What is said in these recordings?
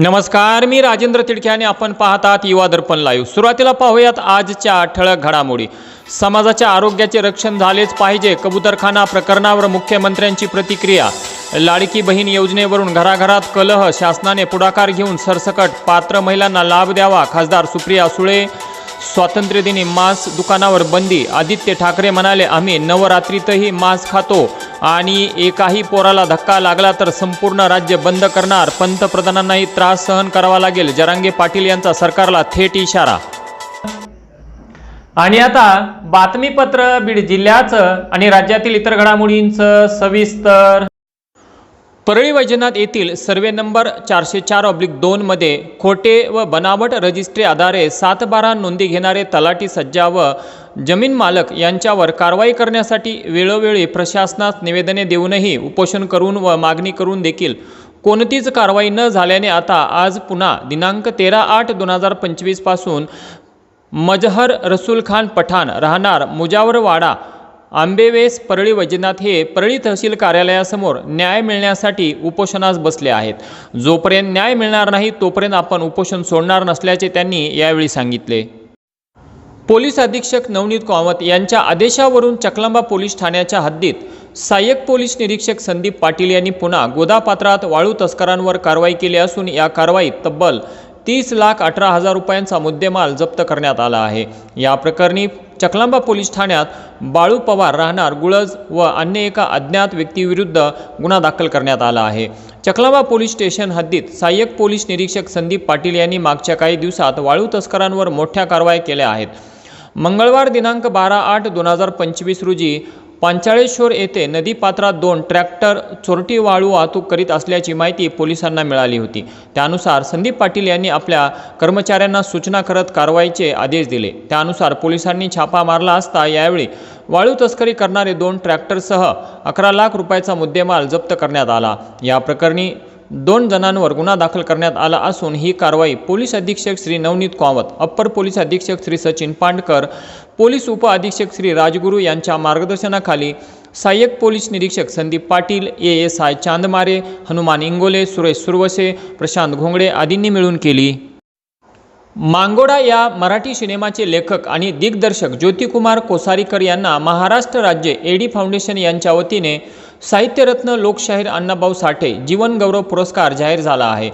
नमस्कार मी राजेंद्र तिडके आणि आपण पाहतात युवा दर्पण लाईव्ह सुरुवातीला पाहूयात आजच्या ठळक घडामोडी. समाजाच्या आरोग्याचे रक्षण झालेच पाहिजे कबूतरखाना प्रकरणावर मुख्यमंत्र्यांची प्रतिक्रिया. लाडकी बहीण योजनेवरून घराघरात कलह शासनाने पुढाकार घेऊन सरसकट पात्र महिलांना लाभ द्यावा खासदार सुप्रिया सुळे स्वातंत्र्यदिनी मांस दुकानावर बंदी. आदित्य ठाकरे म्हणाले आम्ही नवरात्रीतही मांस खातो आणि एकाही पोराला धक्का लागला तर संपूर्ण राज्य बंद करणार. पंतप्रधानांनाही त्रास सहन करावा लागेल. जरांगे पाटील यांचा सरकारला थेट इशारा. आणि आता बातमीपत्र बीड जिल्ह्याचं आणि राज्यातील इतर घडामोडींचं सविस्तर परळी वैजनाथ येथील सर्वे नंबर चारशे चार ऑब्लिक दोनमध्ये खोटे व बनावट रजिस्ट्री आधारे सात बारा नोंदी घेणारे तलाठी सज्जा व जमीन मालक यांच्यावर कारवाई करण्यासाठी वेळोवेळी प्रशासनास निवेदने देऊनही उपोषण करून व मागणी करून देखील कोणतीच कारवाई न झाल्याने आता आज पुन्हा दिनांक तेरा आठ दोन हजार पंचवीसपासून मजहर रसूल खान पठाण राहणार मुजावरवाडा आंबेवेस परळी वैजनाथ हे परळी तहसील कार्यालयासमोर न्याय मिळण्यासाठी उपोषणास बसले आहेत. जोपर्यंत न्याय मिळणार नाही तोपर्यंत आपण उपोषण सोडणार नसल्याचे त्यांनी यावेळी सांगितले. पोलीस अधीक्षक नवनीत कामत यांच्या आदेशावरून चकलांबा पोलीस ठाण्याच्या हद्दीत सहाय्यक पोलीस निरीक्षक संदीप पाटील यांनी पुन्हा गोदापात्रात वाळू तस्करांवर कारवाई केली असून या कारवाईत तब्बल तीस लाख अठरा हजार रुपयांचा मुद्देमाल जप्त करण्यात आला आहे. या प्रकरणी चकलांबा पोलीस ठाण्यात बाळू पवार राहणार गुळज व अन्य एका अज्ञात व्यक्तीविरुद्ध गुन्हा दाखल करण्यात आला आहे. चकलांबा पोलीस स्टेशन हद्दीत सहाय्यक पोलीस निरीक्षक संदीप पाटील यांनी मागच्या काही दिवसात वाळू तस्करांवर मोठ्या कारवाई केल्या आहेत. मंगळवार दिनांक बारा आठ दोन हजार पंचवीस रोजी पांचाळेश्वर येथे नदीपात्रात दोन ट्रॅक्टर चोरटी वाळू वाहतूक करीत असल्याची माहिती पोलिसांना मिळाली होती. त्यानुसार संदीप पाटील यांनी आपल्या कर्मचाऱ्यांना सूचना करत कारवाईचे आदेश दिले. त्यानुसार पोलिसांनी छापा मारला असता यावेळी वाळू तस्करी करणारे दोन ट्रॅक्टरसह अकरा लाख रुपयाचा मुद्देमाल जप्त करण्यात आला. या प्रकरणी दोन जणांवर गुन्हा दाखल करण्यात आला असून ही कारवाई पोलीस अधीक्षक श्री नवनीत कामत अप्पर पोलीस अधीक्षक श्री सचिन पांडकर पोलीस उप अधीक्षक श्री राजगुरू यांच्या मार्गदर्शनाखाली सहाय्यक पोलीस निरीक्षक Sandeep Patil A S I Chandmare Hanuman Ingole Suresh Suravase Prashant Ghongade आदींनी मिळून केली. मांगोडा या मराठी सिनेमाचे लेखक आणि दिग्दर्शक ज्योतिकुमार कोसारीकर यांना महाराष्ट्र राज्य एडी फाउंडेशन यांच्या वतीने साहित्यरत्न लोकशाहीर अण्णाभाऊ साठे जीवनगौरव पुरस्कार जाहीर झाला आहे.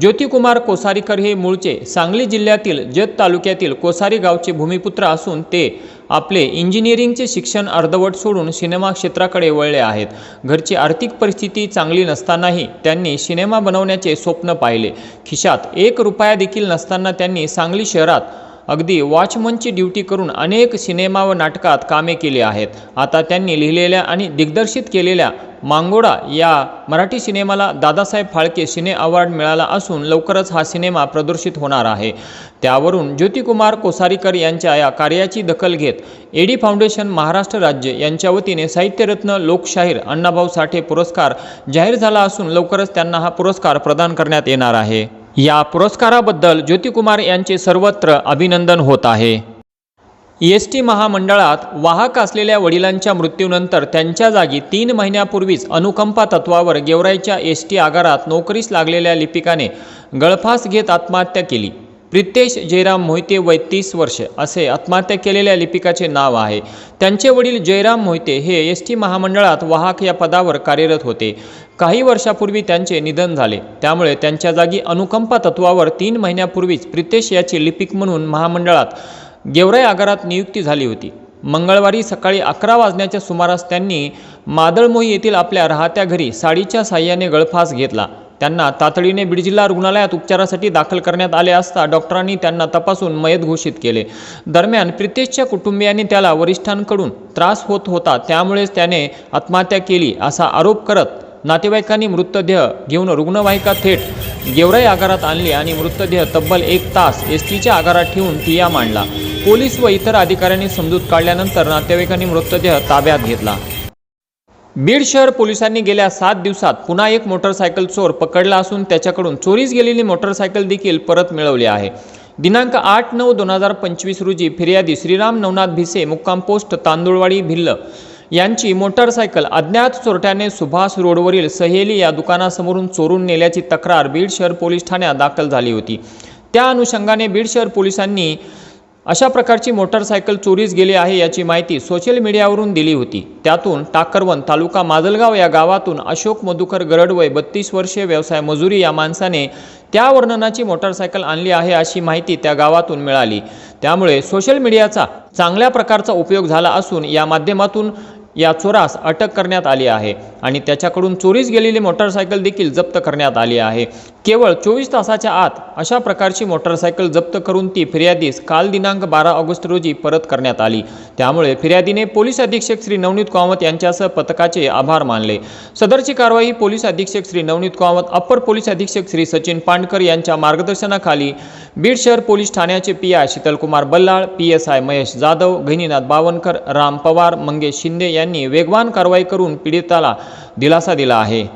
ज्योतिकुमार कोसारीकर हे मूळचे सांगली जिल्ह्यातील जत तालुक्यातील कोसारी गावचे भूमिपुत्र असून ते आपले इंजिनिअरिंगचे शिक्षण अर्धवट सोडून सिनेमा क्षेत्राकडे वळले आहेत. घरची आर्थिक परिस्थिती चांगली नसतानाही त्यांनी सिनेमा बनवण्याचे स्वप्न पाहिले. खिशात एक रुपया देखील नसताना त्यांनी सांगली शहरात अगदी वॉचमनची ड्युटी करून अनेक सिनेमा व नाटकात कामे केली आहेत. आता त्यांनी लिहिलेल्या आणि दिग्दर्शित केलेल्या मांगोडा या मराठी सिनेमाला दादासाहेब फाळके सिने अवॉर्ड मिळाला असून लवकरच हा सिनेमा प्रदर्शित होणार आहे. त्यावरून ज्योतिकुमार कोसारीकर यांच्या या कार्याची दखल घेत एडी फाउंडेशन महाराष्ट्र राज्य यांच्या वतीने साहित्यरत्न लोकशाहीर अण्णाभाऊ साठे पुरस्कार जाहीर झाला असून लवकरच त्यांना हा पुरस्कार प्रदान करण्यात येणार आहे. या पुरस्काराबद्दल ज्योतिकुमार यांचे सर्वत्र अभिनंदन होत आहे. एस टी महामंडळात वाहक असलेल्या वडिलांच्या मृत्यूनंतर त्यांच्या जागी तीन महिन्यापूर्वीच अनुकंपा तत्वावर गेवराईच्या एस टी आगारात नोकरीस लागलेल्या लिपिकाने गळफास घेत आत्महत्या केली. प्रितेश जयराम मोहिते वय तीस वर्ष असे आत्महत्या केलेल्या लिपिकाचे नाव आहे. त्यांचे वडील जयराम मोहिते हे एस टी महामंडळात वाहक या पदावर कार्यरत होते. काही वर्षापूर्वी त्यांचे निधन झाले. त्यामुळे त्यांच्या जागी अनुकंपा तत्वावर तीन महिन्यापूर्वीच प्रितेश याचे लिपिक म्हणून महामंडळात गेवराई आगारात नियुक्ती झाली होती. मंगळवारी सकाळी अकरा वाजण्याच्या सुमारास त्यांनी मादळमोही येथील आपल्या राहत्या घरी साडीच्या साह्याने गळफास घेतला. त्यांना तातडीने बीड जिल्हा रुग्णालयात उपचारासाठी दाखल करण्यात आले असता डॉक्टरांनी त्यांना तपासून मयत घोषित केले. दरम्यान प्रितेशच्या कुटुंबियांनी त्याला वरिष्ठांकडून त्रास होत होता त्यामुळेच त्याने आत्महत्या केली असा आरोप करत नातेवाईकांनी मृतदेह घेऊन रुग्णवाहिका थेट गेवराई आगारात आणली आणि मृतदेह तब्बल एक तास एस टीच्या आगारात ठेवून तिया मांडला. पोलीस व इतर अधिकाऱ्यांनी समजूत काढल्यानंतर नातेवाईकांनी मृतदेह ताब्यात घेतला. बीड शहर पोलिसांनी गेल्या सात दिवसात पुन्हा एक मोटरसायकल चोर पकडला असून त्याच्याकडून चोरीस गेलेली मोटरसायकल देखील परत मिळवली आहे. दिनांक आठ नऊ दोन हजार पंचवीस रोजी फिर्यादी श्रीराम नवनाथ भिसे मुक्काम पोस्ट तांदुळवाडी भिल्ल यांची मोटारसायकल अज्ञात चोरट्याने सुभाष रोडवरील सहेली या दुकानासमोरून चोरून नेल्याची तक्रार बीड शहर पोलीस ठाण्यात दाखल झाली होती. त्या अनुषंगाने बीड शहर पोलिसांनी अशा प्रकारची मोटारसायकल चोरीस गेली आहे याची माहिती सोशल मीडियावरून दिली होती. त्यातून टाकरवन तालुका माजलगाव या गावातून अशोक मधुकर गरडवय बत्तीस वर्षीय व्यवसाय मजुरी या माणसाने त्या वर्णनाची मोटारसायकल आणली आहे अशी माहिती त्या गावातून मिळाली. त्यामुळे सोशल मीडियाचा चांगल्या प्रकारचा उपयोग झाला असून या माध्यमातून या चोरास अटक करण्यात आली आहे आणि त्याच्याकडून चोरीस गेलेली मोटारसायकल देखील जप्त करण्यात आली आहे. केवळ चोवीस तासाच्या आत अशा प्रकारची मोटारसायकल जप्त करून ती फिर्यादीस काल दिनांक बारा ऑगस्ट रोजी परत करण्यात आली. त्यामुळे फिर्यादीने पोलीस अधीक्षक श्री नवनीत कामत यांच्यासह पथकाचे आभार मानले. सदरची कारवाई पोलीस अधीक्षक श्री नवनीत कामत अप्पर पोलीस अधीक्षक श्री सचिन पांडकर यांच्या मार्गदर्शनाखाली बीड शहर पोलीस ठाण्याचे P I Shitalkumar Ballal P S I Mahesh Jadhav Gahininath Bawankar Ram Pawar Mangesh Shinde यांनी वेगवान कारवाई करून पीडिताला दिलासा दिला आहे.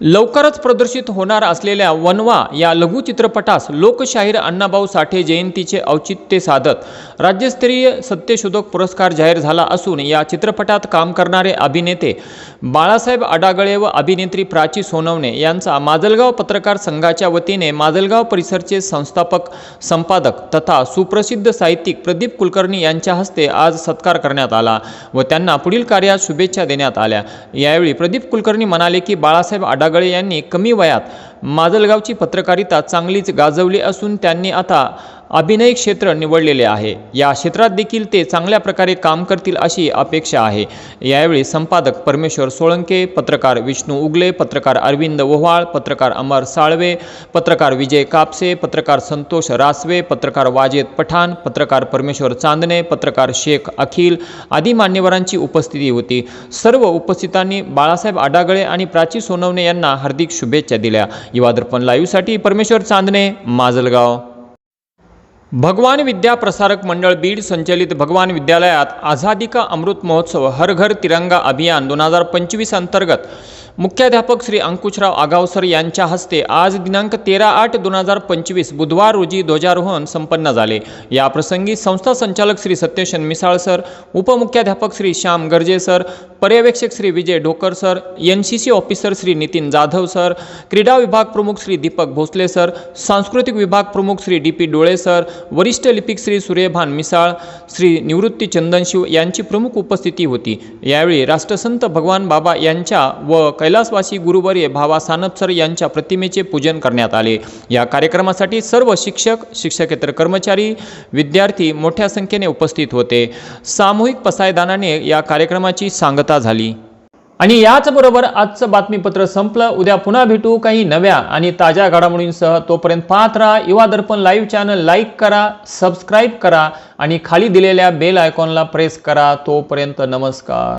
लवकरच प्रदर्शित होणार असलेल्या वनवा या लघुचित्रपटास लोकशाहीर अण्णाभाऊ साठे जयंतीचे औचित्य साधत राज्यस्तरीय सत्यशोधक पुरस्कार जाहीर झाला असून या चित्रपटात काम करणारे अभिनेते बाळासाहेब अडागळे व अभिनेत्री प्राची सोनवणे यांचा माजलगाव पत्रकार संघाच्या वतीने माजलगाव परिसरचे संस्थापक संपादक तथा सुप्रसिद्ध साहित्यिक प्रदीप कुलकर्णी यांच्या हस्ते आज सत्कार करण्यात आला व त्यांना पुढील कार्यात शुभेच्छा देण्यात आल्या. यावेळी प्रदीप कुलकर्णी म्हणाले की बाळासाहेब अडागळे यांनी कमी वयात माजलगावची पत्रकारिता चांगलीच गाजवली असून त्यांनी आता अभिनय क्षेत्र निवडलेले आहे. या क्षेत्रात देखील ते चांगल्या प्रकारे काम करतील अशी अपेक्षा आहे. यावेळी संपादक परमेश्वर सोळंके पत्रकार विष्णू उगले पत्रकार अरविंद ओव्हाळ पत्रकार अमर साळवे पत्रकार विजय कापसे पत्रकार संतोष रासवे पत्रकार वाजेद पठाण पत्रकार परमेश्वर चांदणे पत्रकार शेख अखिल आदी मान्यवरांची उपस्थिती होती. सर्व उपस्थितांनी बाळासाहेब आडागळे आणि प्राची सोनवणे यांना हार्दिक शुभेच्छा दिल्या. युवा दर्पण लाईव्हसाठी परमेश्वर चांदणे माजलगाव. भगवान विद्या प्रसारक मंडळ बीड संचलित भगवान विद्यालयात आझादी का अमृत महोत्सव हर घर तिरंगा अभियान दोन हजार पंचवीस अंतर्गत मुख्याध्यापक श्री अंकुशराव आगावसर यांच्या हस्ते आज दिनांक तेरा आठ दोन हजार पंचवीस बुधवार रोजी ध्वजारोहण संपन्न झाले. या प्रसंगी संस्था संचालक श्री सत्यशन मिसाळ सर उपमुख्याध्यापक श्री श्याम गर्जे सर पर्यवेक्षक Shri Vijay Dhokar sir N C C officer Shri Nitin Jadhav sir क्रीडा विभाग प्रमुख श्री दीपक भोसले सर सांस्कृतिक विभाग प्रमुख Shri D P Dole sir वरिष्ठ लिपिक श्री सूर्यभान मिसाळ श्री निवृत्ती चंदनशिव यांची प्रमुख उपस्थिती होती. यावेळी राष्ट्रसंत भगवान बाबा यांच्या व कैलासवासी गुरुवर्य भावा सानप सर यांच्या प्रतिमेचे पूजन करण्यात आले. या कार्यक्रमासाठी सर्व शिक्षक शिक्षकेतर कर्मचारी विद्यार्थी मोठ्या संख्येने उपस्थित होते. सामूहिक पसायदानाने या कार्यक्रमाची सांगता झाली. आणि याचबरोबर आजचं बातमीपत्र संपलं. उद्या पुन्हा भेटू काही नव्या आणि ताज्या घडामोडींसह. तोपर्यंत पाहत राहा Yuva Darpan live channel. Like करा सबस्क्राईब करा आणि खाली दिलेल्या बेल आयकॉनला प्रेस करा. तोपर्यंत नमस्कार.